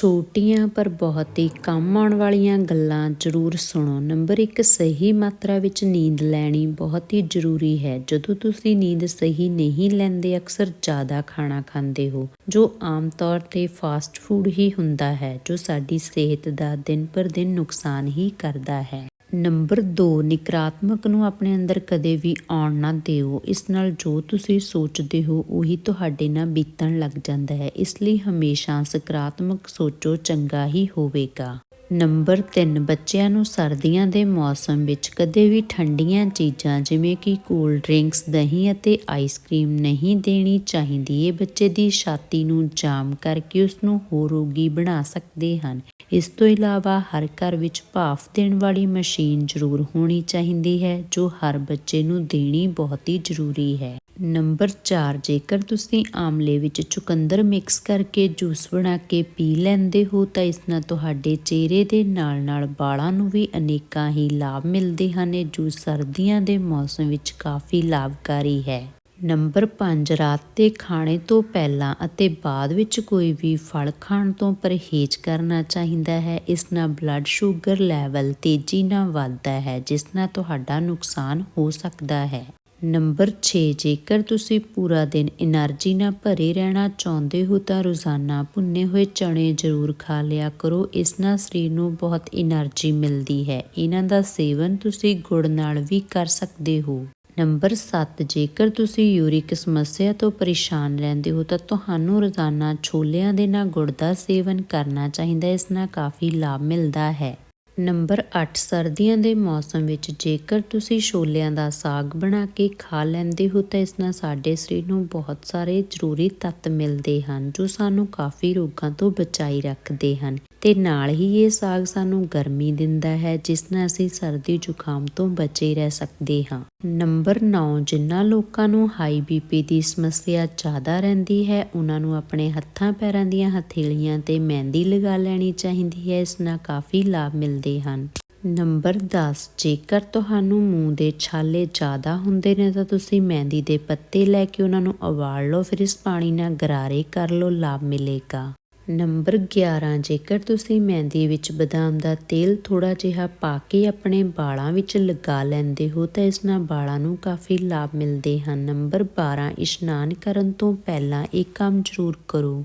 ਛੋਟੀਆਂ ਪਰ ਬਹੁਤ ਹੀ ਕੰਮ ਆਉਣ ਵਾਲੀਆਂ ਗੱਲਾਂ ਜ਼ਰੂਰ ਸੁਣੋ। ਨੰਬਰ 1 ਸਹੀ ਮਾਤਰਾ ਵਿੱਚ ਨੀਂਦ ਲੈਣੀ ਬਹੁਤ ਹੀ ਜ਼ਰੂਰੀ ਹੈ। ਜਦੋਂ ਤੁਸੀਂ ਨੀਂਦ ਸਹੀ ਨਹੀਂ ਲੈਂਦੇ, ਅਕਸਰ ਜ਼ਿਆਦਾ ਖਾਣਾ ਖਾਂਦੇ ਹੋ, ਜੋ ਆਮ ਤੌਰ ਤੇ ਫਾਸਟ ਫੂਡ ਹੀ ਹੁੰਦਾ ਹੈ, ਜੋ ਸਾਡੀ ਸਿਹਤ ਦਾ ਦਿਨ ਪਰ ਦਿਨ ਨੁਕਸਾਨ ਹੀ ਕਰਦਾ ਹੈ। ਨੰਬਰ 2 ਨਕਾਰਾਤਮਕ ਨੂੰ ਆਪਣੇ ਅੰਦਰ ਕਦੇ ਵੀ ਆਉਣ ਨਾ ਦਿਓ। ਇਸ ਨਾਲ ਜੋ ਤੁਸੀਂ ਸੋਚਦੇ ਹੋ, ਉਹੀ ਤੁਹਾਡੇ ਨਾਲ ਬੀਤਣ ਲੱਗ ਜਾਂਦਾ ਹੈ। ਇਸ ਲਈ ਹਮੇਸ਼ਾ ਸਕਾਰਾਤਮਕ ਸੋਚੋ, ਚੰਗਾ ਹੀ ਹੋਵੇਗਾ। ਨੰਬਰ 3 ਬੱਚਿਆਂ ਨੂੰ ਸਰਦੀਆਂ ਦੇ ਮੌਸਮ ਵਿੱਚ ਕਦੇ ਵੀ ਠੰਡੀਆਂ ਚੀਜ਼ਾਂ, ਜਿਵੇਂ ਕਿ ਕੂਲ ਡਰਿੰਕਸ ਦਹੀਂ ਅਤੇ ਆਈਸਕ੍ਰੀਮ ਨਹੀਂ ਦੇਣੀ ਚਾਹੀਦੀ। ਇਹ ਬੱਚੇ ਦੀ ਛਾਤੀ ਨੂੰ ਜਾਮ ਕਰਕੇ ਉਸ ਨੂੰ ਹੋਰ ਰੋਗੀ ਬਣਾ ਸਕਦੇ ਹਨ। ਇਸ ਤੋਂ ਇਲਾਵਾ ਹਰ ਘਰ ਵਿੱਚ ਭਾਫ ਦੇਣ ਵਾਲੀ ਮਸ਼ੀਨ ਜ਼ਰੂਰ ਹੋਣੀ ਚਾਹੀਦੀ ਹੈ, ਜੋ ਹਰ ਬੱਚੇ ਨੂੰ ਦੇਣੀ ਬਹੁਤ ਹੀ ਜ਼ਰੂਰੀ ਹੈ। ਨੰਬਰ 4 ਜੇਕਰ ਤੁਸੀਂ ਆਮਲੇ ਵਿੱਚ ਚੁਕੰਦਰ ਮਿਕਸ ਕਰਕੇ ਜੂਸ ਬਣਾ ਕੇ ਪੀ ਲੈਂਦੇ ਹੋ, ਤਾਂ ਇਸ ਨਾਲ ਤੁਹਾਡੇ ਚਿਹਰੇ ਦੇ ਨਾਲ-ਨਾਲ ਵਾਲਾਂ ਨੂੰ ਵੀ ਅਨੇਕਾਂ ਹੀ ਲਾਭ ਮਿਲਦੇ ਹਨ। ਇਹ ਜੂਸ ਸਰਦੀਆਂ ਦੇ ਮੌਸਮ ਵਿੱਚ ਕਾਫੀ ਲਾਭਕਾਰੀ ਹੈ। ਨੰਬਰ 5 ਰਾਤ ਦੇ ਖਾਣੇ ਤੋਂ ਪਹਿਲਾਂ ਅਤੇ ਬਾਅਦ ਵਿੱਚ ਕੋਈ ਵੀ ਫਲ ਖਾਣ ਤੋਂ ਪਰਹੇਜ਼ ਕਰਨਾ ਚਾਹੀਦਾ ਹੈ, ਇਸ ਨਾਲ ਬਲੱਡ ਸ਼ੂਗਰ ਲੈਵਲ ਤੇਜ਼ੀ ਨਾਲ ਵੱਧਦਾ ਹੈ, ਜਿਸ ਨਾਲ ਤੁਹਾਡਾ ਨੁਕਸਾਨ ਹੋ ਸਕਦਾ ਹੈ। ਨੰਬਰ 6 ਜੇਕਰ ਤੁਸੀਂ ਪੂਰਾ ਦਿਨ એનર્ਜੀ ਨਾਲ ਭਰੇ ਰਹਿਣਾ ਚਾਹੁੰਦੇ ਹੋ ਤਾਂ ਰੋਜ਼ਾਨਾ ਭੁੰਨੇ ਹੋਏ ਚਣੇ ਜ਼ਰੂਰ ਖਾ ਲਿਆ ਕਰੋ, ਇਸ ਨਾਲ ਸਰੀਰ ਨੂੰ ਬਹੁਤ એનર્ਜੀ ਮਿਲਦੀ ਹੈ। ਇਹਨਾਂ ਦਾ ਸੇਵਨ ਤੁਸੀਂ ਗੁੜ ਨਾਲ ਵੀ ਕਰ ਸਕਦੇ ਹੋ। ਨੰਬਰ 7 ਜੇਕਰ ਤੁਸੀਂ ਯੂਰਿਕ ਸਮੱਸਿਆ ਤੋਂ ਪਰੇਸ਼ਾਨ ਰਹਿੰਦੇ ਹੋ, ਤਾਂ ਤੁਹਾਨੂੰ ਰੋਜ਼ਾਨਾ ਛੋਲਿਆਂ ਦੇ ਨਾਲ ਗੁੜ ਦਾ ਸੇਵਨ ਕਰਨਾ ਚਾਹੀਦਾ ਹੈ। ਇਸ ਨਾਲ ਕਾਫੀ ਲਾਭ ਮਿਲਦਾ ਹੈ। ਨੰਬਰ 8 ਸਰਦੀਆਂ ਦੇ ਮੌਸਮ ਵਿੱਚ ਜੇਕਰ ਤੁਸੀਂ ਛੋਲਿਆਂ ਦਾ ਸਾਗ ਬਣਾ ਕੇ ਖਾ ਲੈਂਦੇ ਹੋ, ਤਾਂ ਇਸ ਨਾਲ ਸਾਡੇ ਸਰੀਰ ਨੂੰ ਬਹੁਤ ਸਾਰੇ ਜ਼ਰੂਰੀ ਤੱਤ ਮਿਲਦੇ ਹਨ, ਜੋ ਸਾਨੂੰ ਕਾਫੀ ਰੋਗਾਂ ਤੋਂ ਬਚਾਈ ਰੱਖਦੇ ਹਨ। ਤੇ ਨਾਲ ਹੀ ਇਹ ਸਾਗ ਸਾਨੂੰ ਗਰਮੀ ਦਿੰਦਾ ਹੈ, ਜਿਸ ਨਾਲ ਅਸੀਂ ਸਰਦੀ ਜ਼ੁਕਾਮ ਤੋਂ ਬਚੇ ਰਹਿ ਸਕਦੇ ਹਾਂ। ਨੰਬਰ 9 ਜਿਨ੍ਹਾਂ ਲੋਕਾਂ ਨੂੰ ਹਾਈ ਬੀਪੀ ਦੀ ਸਮੱਸਿਆ ਜ਼ਿਆਦਾ ਰਹਿੰਦੀ ਹੈ, ਉਹਨਾਂ ਨੂੰ ਆਪਣੇ ਹੱਥਾਂ ਪੈਰਾਂ ਦੀਆਂ ਹਥੇਲੀਆਂ ਤੇ ਮਹਿੰਦੀ ਲਗਾ ਲੈਣੀ ਚਾਹੀਦੀ ਹੈ, ਇਸ ਨਾਲ ਕਾਫੀ ਲਾਭ ਮਿਲਦੇ ਹਨ। ਨੰਬਰ 10 ਜੇਕਰ ਤੁਹਾਨੂੰ ਮੂੰਹ ਦੇ ਛਾਲੇ ਜ਼ਿਆਦਾ ਹੁੰਦੇ ਨੇ, ਤਾਂ ਤੁਸੀਂ ਮਹਿੰਦੀ ਦੇ ਪੱਤੇ ਲੈ ਕੇ ਉਹਨਾਂ ਨੂੰ ਉਬਾਲ ਲਓ, ਫਿਰ ਇਸ ਪਾਣੀ ਨਾਲ ਗਰਾਰੇ ਕਰ ਲਓ, ਲਾਭ ਮਿਲੇਗਾ। ਨੰਬਰ 11 ਜੇਕਰ ਤੁਸੀਂ ਮਹਿੰਦੀ ਵਿੱਚ ਬਦਾਮ ਦਾ ਤੇਲ ਥੋੜਾ ਜਿਹਾ ਪਾ ਕੇ ਆਪਣੇ ਵਾਲਾਂ ਵਿੱਚ ਲਗਾ ਲੈਂਦੇ ਹੋ, ਤਾਂ ਇਸ ਨਾਲ ਵਾਲਾਂ ਨੂੰ ਕਾਫੀ ਲਾਭ ਮਿਲਦੇ ਹਨ। ਨੰਬਰ 12 ਇਸ਼ਨਾਨ ਕਰਨ ਤੋਂ ਪਹਿਲਾਂ ਇਹ ਕੰਮ ਜ਼ਰੂਰ ਕਰੋ।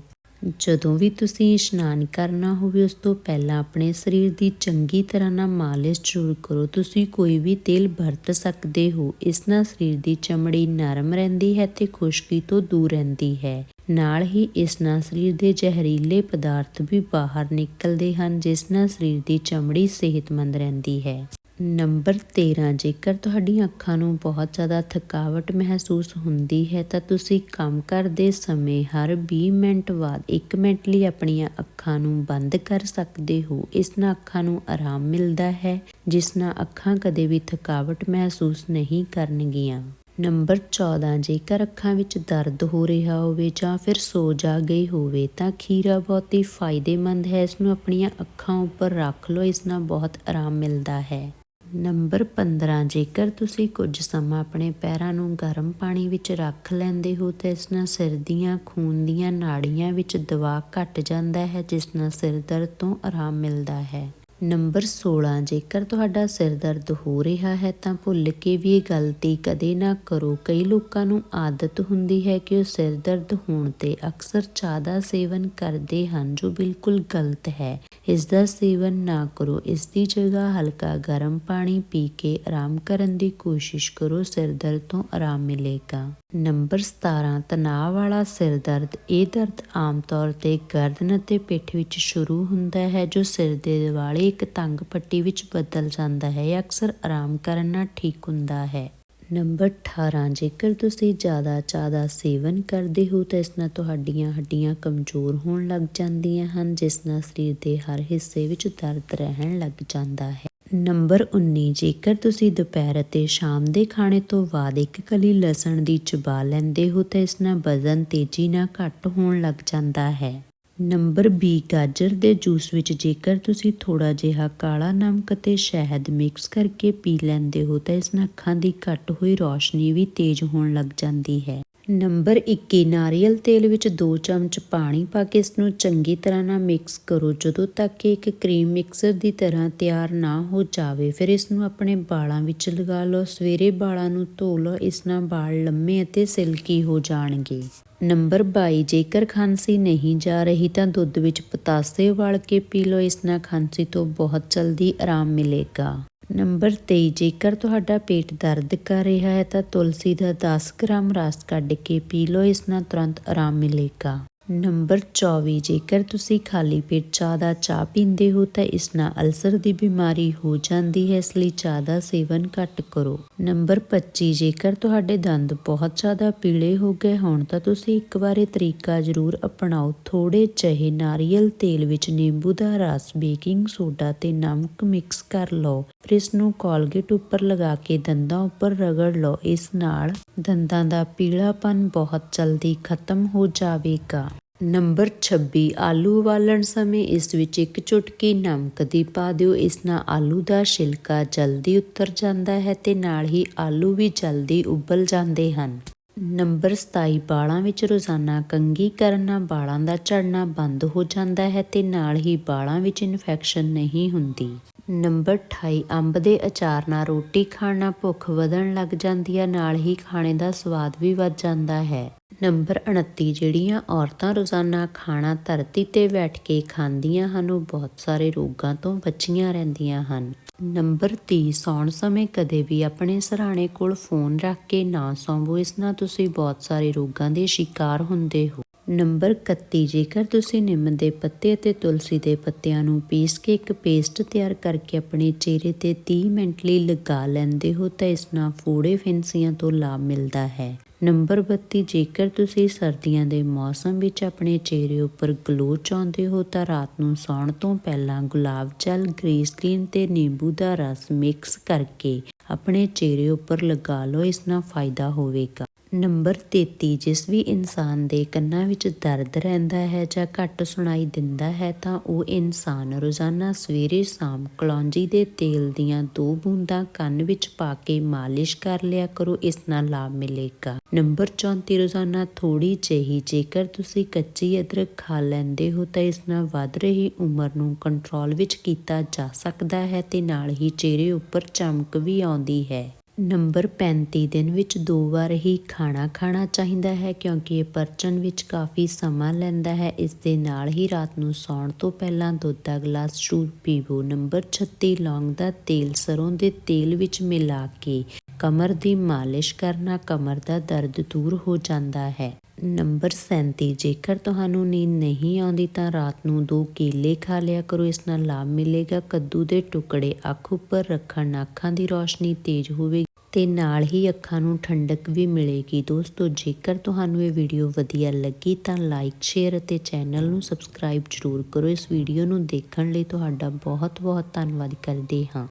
ਜਦੋਂ ਵੀ ਤੁਸੀਂ ਇਸ਼ਨਾਨ ਕਰਨਾ ਹੋਵੇ, ਉਸ ਤੋਂ ਪਹਿਲਾਂ ਆਪਣੇ ਸਰੀਰ ਦੀ ਚੰਗੀ ਤਰ੍ਹਾਂ ਨਾਲ ਮਾਲਿਸ਼ ਜ਼ਰੂਰ ਕਰੋ। ਤੁਸੀਂ ਕੋਈ ਵੀ ਤੇਲ ਵਰਤ ਸਕਦੇ ਹੋ। ਇਸ ਨਾਲ ਸਰੀਰ ਦੀ ਚਮੜੀ ਨਰਮ ਰਹਿੰਦੀ ਹੈ ਤੇ ਖੁਸ਼ਕੀ ਤੋਂ ਦੂਰ ਰਹਿੰਦੀ ਹੈ। ਨਾਲ ਹੀ ਇਸ ਨਾਲ ਸਰੀਰ ਦੇ ਜ਼ਹਿਰੀਲੇ ਪਦਾਰਥ ਵੀ ਬਾਹਰ ਨਿਕਲਦੇ ਹਨ, ਜਿਸ ਨਾਲ ਸਰੀਰ ਦੀ ਚਮੜੀ ਸਿਹਤਮੰਦ ਰਹਿੰਦੀ ਹੈ। ਨੰਬਰ 13 ਜੇਕਰ ਤੁਹਾਡੀਆਂ ਅੱਖਾਂ ਨੂੰ ਬਹੁਤ ਜ਼ਿਆਦਾ ਥਕਾਵਟ ਮਹਿਸੂਸ ਹੁੰਦੀ ਹੈ, ਤਾਂ ਤੁਸੀਂ ਕੰਮ ਕਰਦੇ ਸਮੇਂ ਹਰ 20 ਮਿੰਟ ਬਾਅਦ 1 ਮਿੰਟ ਲਈ ਆਪਣੀਆਂ ਅੱਖਾਂ ਨੂੰ ਬੰਦ ਕਰ ਸਕਦੇ ਹੋ। ਇਸ ਨਾਲ ਅੱਖਾਂ ਨੂੰ ਆਰਾਮ ਮਿਲਦਾ ਹੈ, ਜਿਸ ਨਾਲ ਅੱਖਾਂ ਕਦੇ ਵੀ ਥਕਾਵਟ ਮਹਿਸੂਸ ਨਹੀਂ ਕਰਨਗੀਆਂ। ਨੰਬਰ 14 ਜੇਕਰ ਅੱਖਾਂ ਵਿੱਚ ਦਰਦ ਹੋ ਰਿਹਾ ਹੋਵੇ ਜਾਂ ਫਿਰ ਸੋ ਜਾ ਗਈ ਹੋਵੇ, ਤਾਂ ਖੀਰਾ ਬਹੁਤ ਹੀ ਫਾਇਦੇਮੰਦ ਹੈ। ਇਸ ਨੂੰ ਆਪਣੀਆਂ ਅੱਖਾਂ ਉੱਪਰ ਰੱਖ ਲਓ, ਇਸ ਨਾਲ ਬਹੁਤ ਆਰਾਮ ਮਿਲਦਾ ਹੈ। ਨੰਬਰ 15 ਜੇਕਰ ਤੁਸੀਂ ਕੁਝ ਸਮਾਂ ਆਪਣੇ ਪੈਰਾਂ ਨੂੰ ਗਰਮ ਪਾਣੀ ਵਿੱਚ ਰੱਖ ਲੈਂਦੇ ਹੋ ਤਾਂ ਇਸ ਨਾਲ ਸਿਰ ਦੀਆਂ, ਖੂਨ ਦੀਆਂ ਨਾੜੀਆਂ ਵਿੱਚ ਦਬਾਅ ਘਟ ਜਾਂਦਾ ਹੈ, ਜਿਸ ਨਾਲ ਸਿਰ ਦਰਦ ਤੋਂ ਆਰਾਮ ਮਿਲਦਾ ਹੈ। ਨੰਬਰ 16 ਜੇਕਰ ਤੁਹਾਡਾ ਸਿਰ ਦਰਦ ਹੋ ਰਿਹਾ ਹੈ ਤਾਂ ਭੁੱਲ ਕੇ ਵੀ ਇਹ ਗਲਤੀ ਕਦੇ ਨਾ ਕਰੋ। ਕਈ ਲੋਕਾਂ ਨੂੰ ਆਦਤ ਹੁੰਦੀ ਹੈ ਕਿ ਉਹ ਸਿਰ ਦਰਦ ਹੋਣ ਤੇ ਅਕਸਰ ਚਾਹ ਦਾ ਸੇਵਨ ਕਰਦੇ ਹਨ, ਜੋ ਬਿਲਕੁਲ ਗਲਤ ਹੈ। ਇਸ ਦਾ ਸੇਵਨ ਨਾ ਕਰੋ। ਇਸ ਦੀ ਜਗ੍ਹਾ ਹਲਕਾ ਗਰਮ ਪਾਣੀ ਪੀ ਕੇ ਆਰਾਮ ਕਰਨ ਦੀ ਕੋਸ਼ਿਸ਼ ਕਰੋ। ਸਿਰ ਦਰਦ ਤੋਂ ਆਰਾਮ ਮਿਲੇਗਾ। ਨੰਬਰ 17 ਤਣਾਅ ਵਾਲਾ ਸਿਰ ਦਰਦ ਇਹ ਦਰਦ ਆਮ ਤੌਰ ਤੇ ਗਰਦਨ ਅਤੇ ਪਿੱਠ ਵਿੱਚ ਸ਼ੁਰੂ ਹੁੰਦਾ ਹੈ, ਜੋ ਸਿਰ ਦੇ ਦਿਵਾਲੇ ਇੱਕ ਤੰਗ ਪੱਟੀ ਵਿੱਚ ਬਦਲ ਜਾਂਦਾ ਹੈ ਅਕਸਰ ਆਰਾਮ ਕਰਨ ਨਾਲ ਠੀਕ ਹੁੰਦਾ ਹੈ। ਨੰਬਰ 18 ਜੇਕਰ ਤੁਸੀਂ ਜ਼ਿਆਦਾ ਜ਼ਿਆਦਾ ਸੇਵਨ ਕਰਦੇ ਹੋ, ਤਾਂ ਇਸ ਨਾਲ ਤੁਹਾਡੀਆਂ ਹੱਡੀਆਂ ਕਮਜ਼ੋਰ ਹੋਣ ਲੱਗ ਜਾਂਦੀਆਂ ਹਨ, ਜਿਸ ਨਾਲ ਸਰੀਰ ਦੇ ਹਰ ਹਿੱਸੇ ਵਿੱਚ ਦਰਦ ਰਹਿਣ ਲੱਗ ਜਾਂਦਾ ਹੈ। ਨੰਬਰ 19 ਜੇਕਰ ਤੁਸੀਂ ਦੁਪਹਿਰ ਅਤੇ ਸ਼ਾਮ ਦੇ ਖਾਣੇ ਤੋਂ ਬਾਅਦ ਇੱਕ ਕਲੀ ਲਸਣ ਦੀ ਚਬਾ ਲੈਂਦੇ ਹੋ, ਤਾਂ ਇਸ ਨਾਲ ਵਜ਼ਨ ਤੇਜ਼ੀ ਨਾਲ ਘੱਟ ਹੋਣ ਲੱਗ ਜਾਂਦਾ ਹੈ। ਨੰਬਰ 20 ਗਾਜਰ ਦੇ ਜੂਸ ਵਿੱਚ ਜੇਕਰ ਤੁਸੀਂ ਥੋੜਾ ਜਿਹਾ ਕਾਲਾ ਨਮਕ ਅਤੇ ਸ਼ਹਿਦ ਮਿਕਸ ਕਰਕੇ ਪੀ ਲੈਂਦੇ ਹੋ, ਤਾਂ ਇਸ ਨਾਲ ਅੱਖਾਂ ਦੀ ਘਟ ਹੋਈ ਰੌਸ਼ਨੀ ਵੀ ਤੇਜ਼ ਹੋਣ ਲੱਗ ਜਾਂਦੀ ਹੈ। ਨੰਬਰ 21 ਨਾਰੀਅਲ ਤੇਲ ਵਿੱਚ 2 ਚਮਚ ਪਾਣੀ ਪਾ ਕੇ ਇਸ ਨੂੰ ਚੰਗੀ ਤਰ੍ਹਾਂ ਨਾਲ ਮਿਕਸ ਕਰੋ। ਜਦੋਂ ਤੱਕ ਕਿ ਇੱਕ ਕਰੀਮ ਮਿਕਸਰ ਦੀ ਤਰ੍ਹਾਂ ਤਿਆਰ ਨਾ ਹੋ ਜਾਵੇ, ਫਿਰ ਇਸ ਨੂੰ ਆਪਣੇ ਵਾਲਾਂ ਵਿੱਚ ਲਗਾ ਲਓ। ਸਵੇਰੇ ਵਾਲਾਂ ਨੂੰ ਧੋ ਲਓ, ਇਸ ਨਾਲ ਵਾਲ ਲੰਮੇ ਅਤੇ ਸਿਲਕੀ ਹੋ ਜਾਣਗੇ। ਨੰਬਰ 22 ਜੇਕਰ ਖਾਂਸੀ ਨਹੀਂ ਜਾ ਰਹੀ ਤਾਂ ਦੁੱਧ ਵਿੱਚ ਪਤਾਸੇ ਉਬਾਲ ਕੇ ਪੀ ਲਓ, ਇਸ ਨਾਲ ਖਾਂਸੀ ਤੋਂ ਬਹੁਤ ਜਲਦੀ ਆਰਾਮ ਮਿਲੇਗਾ। ਨੰਬਰ 23 ਜੇਕਰ ਤੁਹਾਡਾ ਪੇਟ ਦਰਦ ਕਰ ਰਿਹਾ ਹੈ ਤਾਂ ਤੁਲਸੀ ਦਾ 10 ਗ੍ਰਾਮ ਰਸ ਕੱਢ ਕੇ ਪੀ ਲਓ, ਇਸ ਨਾਲ ਤੁਰੰਤ ਆਰਾਮ ਮਿਲੇਗਾ। ਨੰਬਰ 24 ਜੇਕਰ ਤੁਸੀਂ ਖਾਲੀ ਪੇਟ ਚਾਹ ਦਾ ਚਾਹ ਪੀਂਦੇ ਹੋ, ਤਾਂ ਇਸ ਨਾਲ ਅਲਸਰ ਦੀ ਬਿਮਾਰੀ ਹੋ ਜਾਂਦੀ ਹੈ, ਇਸ ਲਈ ਚਾਹ ਦਾ ਸੇਵਨ ਘੱਟ ਕਰੋ। ਨੰਬਰ 25 ਜੇਕਰ ਤੁਹਾਡੇ ਦੰਦ ਬਹੁਤ ਜ਼ਿਆਦਾ ਪੀਲੇ ਹੋ ਗਏ ਹੋਣ, ਤਾਂ ਤੁਸੀਂ ਇੱਕ ਵਾਰ ਇਹ ਤਰੀਕਾ ਜ਼ਰੂਰ ਅਪਣਾਓ। ਥੋੜੇ ਜਿਹੇ ਨਾਰੀਅਲ ਤੇਲ ਵਿੱਚ ਨਿੰਬੂ ਦਾ ਰਸ, ਬੇਕਿੰਗ ਸੋਡਾ ਤੇ ਨਮਕ ਮਿਕਸ ਕਰ ਲਓ। ਫਿਰ ਇਸ ਨੂੰ ਕੋਲਗੇਟ ਉੱਪਰ ਲਗਾ ਕੇ ਦੰਦਾਂ ਉੱਪਰ ਰਗੜ ਲਓ। ਇਸ ਨਾਲ ਦੰਦਾਂ ਦਾ ਪੀਲਾਪਨ ਬਹੁਤ ਜਲਦੀ ਖਤਮ ਹੋ ਜਾਵੇਗਾ। ਨੰਬਰ 26 ਆਲੂ ਉਬਾਲਣ ਸਮੇਂ ਇਸ ਵਿੱਚ ਇੱਕ ਚੁਟਕੀ ਨਮਕ ਦੀ ਪਾ ਦਿਓ। ਇਸ ਨਾਲ ਆਲੂ ਦਾ ਛਿਲਕਾ ਜਲਦੀ ਉਤਰ ਜਾਂਦਾ ਹੈ ਤੇ ਨਾਲ ਹੀ ਆਲੂ ਵੀ ਜਲਦੀ ਉਬਲ ਜਾਂਦੇ ਹਨ। ਨੰਬਰ 27 ਵਾਲਾਂ ਵਿੱਚ ਰੋਜ਼ਾਨਾ ਕੰਘੀ ਕਰਨ ਨਾਲ ਵਾਲਾਂ ਦਾ ਝੜਨਾ ਬੰਦ ਹੋ ਜਾਂਦਾ ਹੈ ਤੇ ਨਾਲ ਹੀ ਬਾਲਾਂ ਵਿੱਚ ਇਨਫੈਕਸ਼ਨ ਨਹੀਂ ਹੁੰਦੀ। ਨੰਬਰ 28 ਅੰਬ ਦੇ ਅਚਾਰ ਨਾਲ ਰੋਟੀ ਖਾਣ ਨਾਲ ਭੁੱਖ ਵਧਣ ਲੱਗ ਜਾਂਦੀ ਹੈ ਨਾਲ ਹੀ ਖਾਣੇ ਦਾ ਸਵਾਦ ਵੀ ਵੱਧ ਜਾਂਦਾ ਹੈ। ਨੰਬਰ 29 ਜਿਹੜੀਆਂ ਔਰਤਾਂ ਰੋਜ਼ਾਨਾ ਖਾਣਾ ਧਰਤੀ ਤੇ ਬੈਠ ਕੇ ਖਾਂਦੀਆਂ ਹਨ, ਉਹ ਬਹੁਤ ਸਾਰੇ ਰੋਗਾਂ ਤੋਂ ਬਚੀਆਂ ਰਹਿੰਦੀਆਂ ਹਨ। ਨੰਬਰ 30 ਸੌਣ ਸਮੇਂ ਕਦੇ ਵੀ ਆਪਣੇ ਸਰਾਣੇ ਕੋਲ ਫੋਨ ਰੱਖ ਕੇ ਨਾ ਸੌਂਵੋ। ਇਸ ਨਾਲ ਤੁਸੀਂ ਬਹੁਤ ਸਾਰੇ ਰੋਗਾਂ ਦੇ ਸ਼ਿਕਾਰ ਹੁੰਦੇ ਹੋ। ਨੰਬਰ 31 ਜੇਕਰ ਤੁਸੀਂ ਨਿੰਮ ਦੇ ਪੱਤੇ ਅਤੇ ਤੁਲਸੀ ਦੇ ਪੱਤਿਆਂ ਨੂੰ ਪੀਸ ਕੇ ਇੱਕ ਪੇਸਟ ਤਿਆਰ ਕਰਕੇ ਆਪਣੇ ਚਿਹਰੇ ਤੇ 30 ਮਿੰਟ ਲਈ ਲਗਾ ਲੈਂਦੇ ਹੋ, ਤਾਂ ਇਸ ਨਾਲ ਫੋੜੇ ਫਿੰਸੀਆਂ ਤੋਂ ਲਾਭ ਮਿਲਦਾ ਹੈ। ਨੰਬਰ 32 ਜੇਕਰ ਤੁਸੀਂ ਸਰਦੀਆਂ ਦੇ ਮੌਸਮ ਵਿੱਚ ਆਪਣੇ ਚਿਹਰੇ ਉੱਪਰ ਗਲੋ ਚਾਹੁੰਦੇ ਹੋ, ਤਾਂ ਰਾਤ ਨੂੰ ਸੌਣ ਤੋਂ ਪਹਿਲਾਂ ਗੁਲਾਬ ਜਲ ਗ੍ਰੀਸਲੀਨ ਤੇ ਨਿੰਬੂ ਦਾ ਰਸ ਮਿਕਸ ਕਰਕੇ ਆਪਣੇ ਚਿਹਰੇ ਉੱਪਰ ਲਗਾ ਲਓ। ਇਸ ਨਾਲ ਫਾਇਦਾ ਹੋਵੇਗਾ। ਨੰਬਰ 33 ਜਿਸ ਵੀ ਇਨਸਾਨ ਦੇ ਕੰਨਾਂ ਵਿੱਚ ਦਰਦ ਰਹਿੰਦਾ ਹੈ ਜਾਂ ਘੱਟ ਸੁਣਾਈ ਦਿੰਦਾ ਹੈ, ਤਾਂ ਉਹ ਇਨਸਾਨ ਰੋਜ਼ਾਨਾ ਸਵੇਰੇ ਸ਼ਾਮ ਕਲੌਂਜੀ ਦੇ ਤੇਲ ਦੀਆਂ ਦੋ ਬੂੰਦਾਂ ਕੰਨ ਵਿੱਚ ਪਾ ਕੇ ਮਾਲਿਸ਼ ਕਰ ਲਿਆ ਕਰੋ, ਇਸ ਨਾਲ ਲਾਭ ਮਿਲੇਗਾ। ਨੰਬਰ 34 ਰੋਜ਼ਾਨਾ ਥੋੜੀ ਜਿਹੀ, ਜੇਕਰ ਤੁਸੀਂ ਕੱਚੀ ਅਦਰਕ ਖਾ ਲੈਂਦੇ ਹੋ, ਤਾਂ ਇਸ ਨਾਲ ਵੱਧ ਰਹੀ ਉਮਰ ਨੂੰ ਕੰਟਰੋਲ ਵਿੱਚ ਕੀਤਾ ਜਾ ਸਕਦਾ ਹੈ ਤੇ ਨਾਲ ਹੀ ਚਿਹਰੇ ਉੱਪਰ ਚਮਕ ਵੀ ਆਉਂਦੀ ਹੈ। ਨੰਬਰ 35 ਦਿਨ ਵਿੱਚ ਦੋ ਵਾਰ ਹੀ ਖਾਣਾ ਖਾਣਾ ਚਾਹੀਦਾ ਹੈ ਕਿਉਂਕਿ ਇਹ ਪਰਚਣ ਵਿੱਚ ਕਾਫੀ ਸਮਾਂ ਲੈਂਦਾ ਹੈ। ਇਸ ਦੇ ਨਾਲ ਹੀ ਰਾਤ ਨੂੰ ਸੌਣ ਤੋਂ ਪਹਿਲਾਂ ਦੁੱਧ ਦਾ ਗਲਾਸ ਜ਼ਰੂਰ ਪੀਵੋ। ਨੰਬਰ 36 ਲੌਂਗ ਦਾ ਤੇਲ, ਸਰੋਂ ਦੇ ਤੇਲ ਵਿੱਚ ਮਿਲਾ ਕੇ ਕਮਰ ਦੀ ਮਾਲਿਸ਼ ਕਰਨਾ ਕਮਰ ਦਾ ਦਰਦ ਦੂਰ ਹੋ ਜਾਂਦਾ ਹੈ। ਨੰਬਰ 37 ਜੇਕਰ ਤੁਹਾਨੂੰ ਨੀਂਦ ਨਹੀਂ ਆਉਂਦੀ ਤਾਂ ਰਾਤ ਨੂੰ ਦੋ ਕੇਲੇ ਖਾ ਲਿਆ ਕਰੋ। ਇਸ ਨਾਲ ਲਾਭ ਮਿਲੇਗਾ। ਕੱਦੂ ਦੇ ਟੁਕੜੇ ਅੱਖ ਉੱਪਰ ਰੱਖਣ, ਅੱਖਾਂ ਦੀ ਰੋਸ਼ਨੀ ਤੇਜ਼ ਹੋਵੇਗੀ। ਤੇ ਨਾਲ ਹੀ ਅੱਖਾਂ ਨੂੰ ਠੰਡਕ ਵੀ ਮਿਲੇਗੀ ਦੋਸਤੋ। ਜੇਕਰ ਤੁਹਾਨੂੰ ਇਹ ਵੀਡੀਓ ਵਧੀਆ ਲੱਗੀ ਤਾਂ ਲਾਈਕ ਸ਼ੇਅਰ ਅਤੇ ਚੈਨਲ ਨੂੰ ਸਬਸਕ੍ਰਾਈਬ ਜ਼ਰੂਰ ਕਰੋ। ਇਸ ਵੀਡੀਓ ਨੂੰ ਦੇਖਣ ਲਈ ਤੁਹਾਡਾ ਬਹੁਤ ਬਹੁਤ ਧੰਨਵਾਦ ਕਰਦੇ ਹਾਂ।